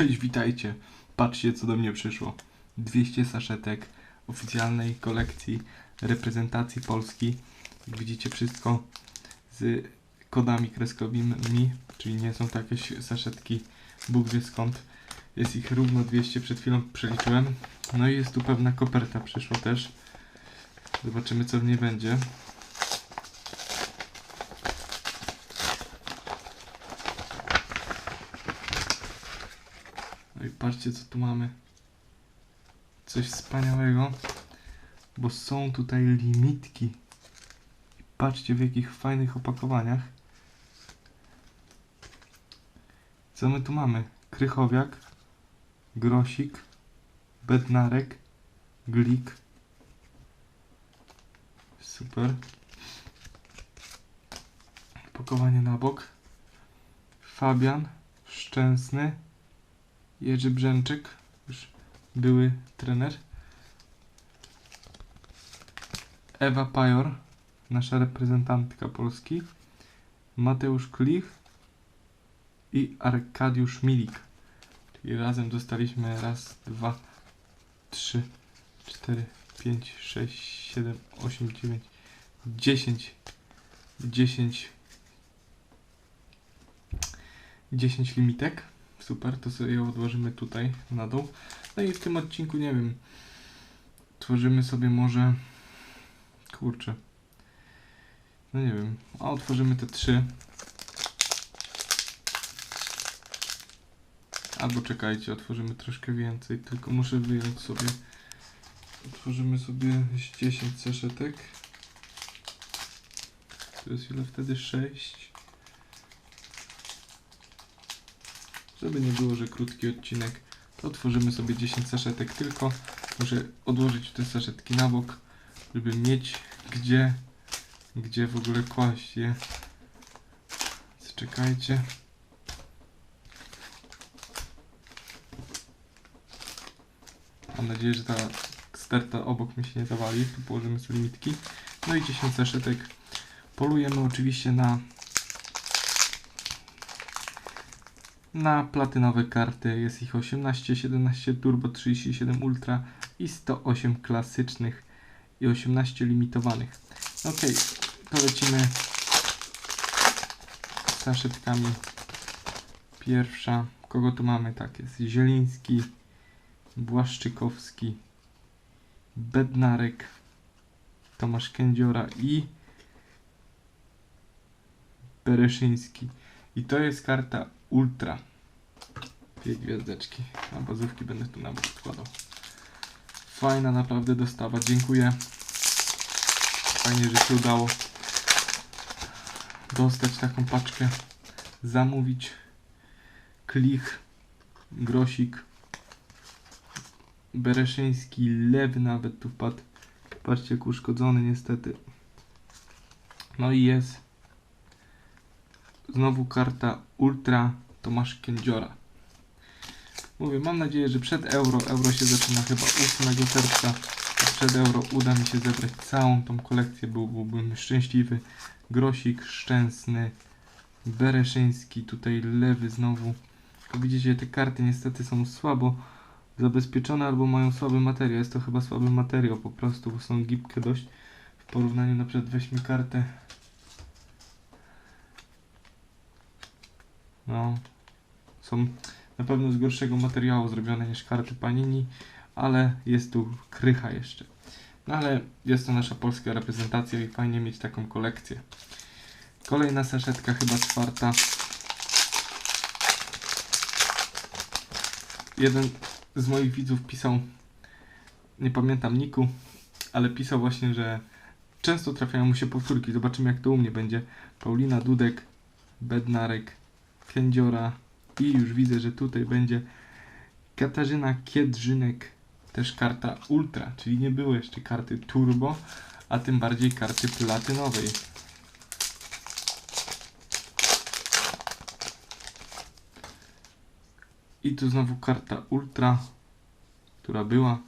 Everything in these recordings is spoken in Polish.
Cześć, witajcie. Patrzcie, co do mnie przyszło. 200 saszetek oficjalnej kolekcji reprezentacji Polski. Jak widzicie, wszystko z kodami kreskowymi, czyli nie są to jakieś saszetki Bóg wie skąd. Jest ich równo 200, przed chwilą przeliczyłem. No i jest tu pewna koperta przyszła też. Zobaczymy, co w niej będzie. Patrzcie co tu mamy. Coś wspaniałego. Bo są tutaj limitki. I patrzcie w jakich fajnych opakowaniach. Co my tu mamy? Krychowiak, Grosik, Bednarek, Glik. Super. Opakowanie na bok. Fabian, Szczęsny, Jerzy Brzęczyk, już były trener. Ewa Pajor, nasza reprezentantka Polski. Mateusz Klich i Arkadiusz Milik. Czyli razem dostaliśmy raz, dwa, trzy, cztery, pięć, sześć, siedem, osiem, dziewięć, dziesięć, dziesięć, dziesięć limitek. Super, to sobie ją odłożymy tutaj na dół. No i w tym odcinku, nie wiem, tworzymy sobie może, kurczę, no nie wiem, a otworzymy te trzy. Albo czekajcie, otworzymy troszkę więcej, tylko muszę wyjąć sobie, otworzymy sobie z 10 saszetek. To jest ile wtedy? 6. Żeby nie było, że krótki odcinek, to otworzymy sobie 10 saszetek tylko. Muszę odłożyć te saszetki na bok, żeby mieć gdzie, gdzie w ogóle kłaść je. Czekajcie. Mam nadzieję, że ta sterta obok mi się nie zawali. Tu położymy sobie limitki. No i 10 saszetek. Polujemy oczywiście na Na platynowe karty jest ich 18, 17 Turbo, 37 Ultra i 108 klasycznych i 18 limitowanych. Ok, to lecimy saszetkami. Pierwsza, kogo tu mamy? Tak, jest Zieliński, Błaszczykowski, Bednarek, Tomasz Kędziora i Bereszyński. I to jest karta Ultra. Dwie gwiazdeczki. A bazówki będę tu na bok składał. Fajna naprawdę dostawa. Dziękuję. Fajnie, że się udało dostać taką paczkę. Zamówić. Klich. Grosik. Bereszyński. Lew nawet tu wpadł. Patrzcie jak uszkodzony niestety. No i jest znowu karta Ultra Tomasz Kędziora. Mówię, mam nadzieję, że przed euro, euro się zaczyna chyba 8 czerwca, przed euro uda mi się zebrać całą tą kolekcję, był, byłbym szczęśliwy. Grosik, Szczęsny, Bereszyński, tutaj lewy znowu. Tylko widzicie, te karty niestety są słabo zabezpieczone albo mają słaby materiał. Jest to chyba słaby materiał po prostu, bo są gibkie dość. W porównaniu na przykład weźmy kartę No, są na pewno z gorszego materiału zrobione niż karty Panini, ale jest tu krycha jeszcze. No ale jest to nasza polska reprezentacja i fajnie mieć taką kolekcję. Kolejna saszetka, chyba czwarta. Jeden z moich widzów pisał, nie pamiętam niku, ale pisał właśnie, że często trafiają mu się powtórki. Zobaczymy jak to u mnie będzie. Paulina Dudek, Bednarek, Kędziora i już widzę, że tutaj będzie Katarzyna Kiedrzynek, też karta Ultra, czyli nie było jeszcze karty Turbo, a tym bardziej karty platynowej. I tu znowu karta Ultra, która była.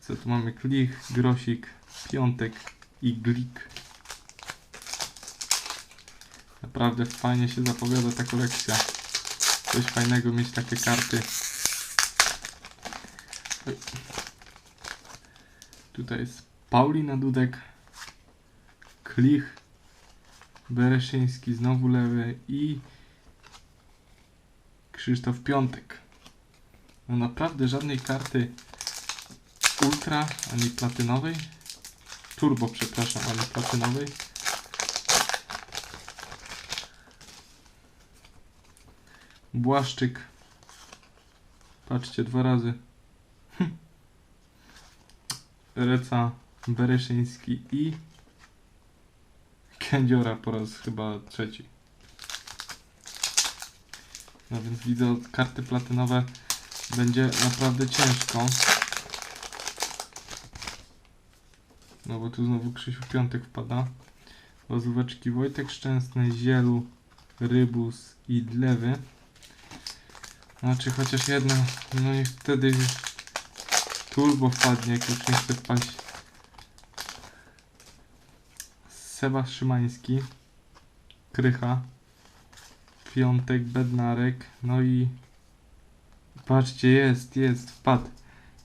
Co tu mamy? Klich, Grosik, Piątek i Glik. Naprawdę fajnie się zapowiada ta kolekcja. Coś fajnego mieć takie karty. Tutaj jest Paulina Dudek, Klich, Bereszyński, znowu lewy i Krzysztof Piątek. No naprawdę żadnej karty ultra, ani platynowej. Turbo, przepraszam, ani platynowej. Błaszczyk. Patrzcie, dwa razy. Hm. Reca, Bereszyński i Kędziora po raz chyba trzeci. No więc widzę karty platynowe będzie naprawdę ciężko. No bo tu znowu Krzysiu Piątek wpada. Bazóweczki Wojtek Szczęsny, Zielu, Rybus i Dlewy. Znaczy chociaż jedna, no niech wtedy turbo wpadnie, jak już nie chce wpaść. Seba Szymański, Krycha, Piątek, Bednarek, no i patrzcie, jest, jest, wpadł.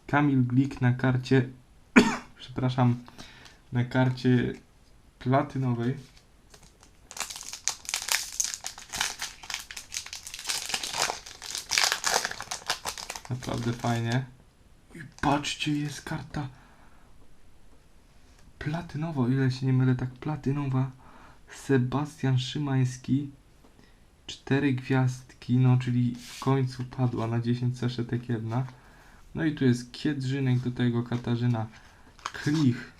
Kamil Glik na karcie, przepraszam, na karcie platynowej. Naprawdę fajnie. I patrzcie, jest karta platynowa, o ile się nie mylę, tak platynowa. Sebastian Szymański. Cztery gwiazdki, no czyli w końcu padła na 10 saszetek jedna. No i tu jest Kiedrzynek, do tego Katarzyna Klich,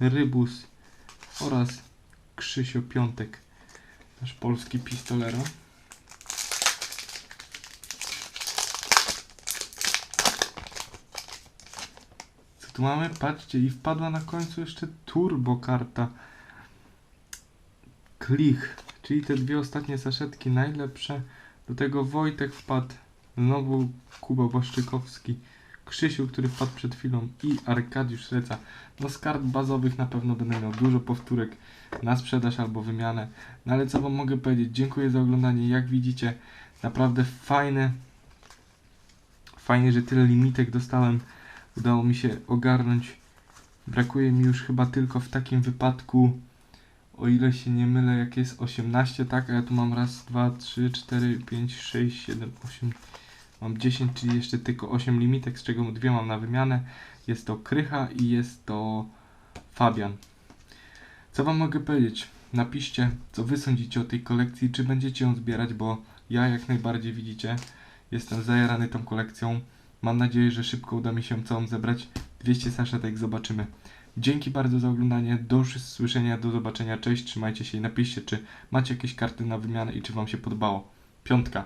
Rybus oraz Krzysio Piątek, nasz polski pistolero. Tu mamy? Patrzcie, i wpadła na końcu jeszcze turbo karta. Klich, czyli te dwie ostatnie saszetki najlepsze. Do tego Wojtek wpadł, znowu Kuba Błaszczykowski, Krzysiu, który wpadł przed chwilą i Arkadiusz Reca. No z kart bazowych na pewno będę miał dużo powtórek na sprzedaż albo wymianę. No ale co wam mogę powiedzieć? Dziękuję za oglądanie. Jak widzicie, naprawdę fajne. Fajnie, że tyle limitek dostałem. Udało mi się ogarnąć. Brakuje mi już chyba tylko w takim wypadku, o ile się nie mylę, jak jest 18, tak? A ja tu mam raz, dwa, trzy, cztery, pięć, sześć, siedem, osiem. Mam 10, czyli jeszcze tylko 8 limitek, z czego dwie mam na wymianę. Jest to Krycha i jest to Fabian. Co wam mogę powiedzieć? Napiszcie, co wy sądzicie o tej kolekcji, czy będziecie ją zbierać, bo ja jak najbardziej widzicie, jestem zajarany tą kolekcją. Mam nadzieję, że szybko uda mi się całą zebrać. 200 saszetek zobaczymy. Dzięki bardzo za oglądanie, do usłyszenia, do zobaczenia, cześć, trzymajcie się i napiszcie, czy macie jakieś karty na wymianę i czy wam się podobało. Piątka.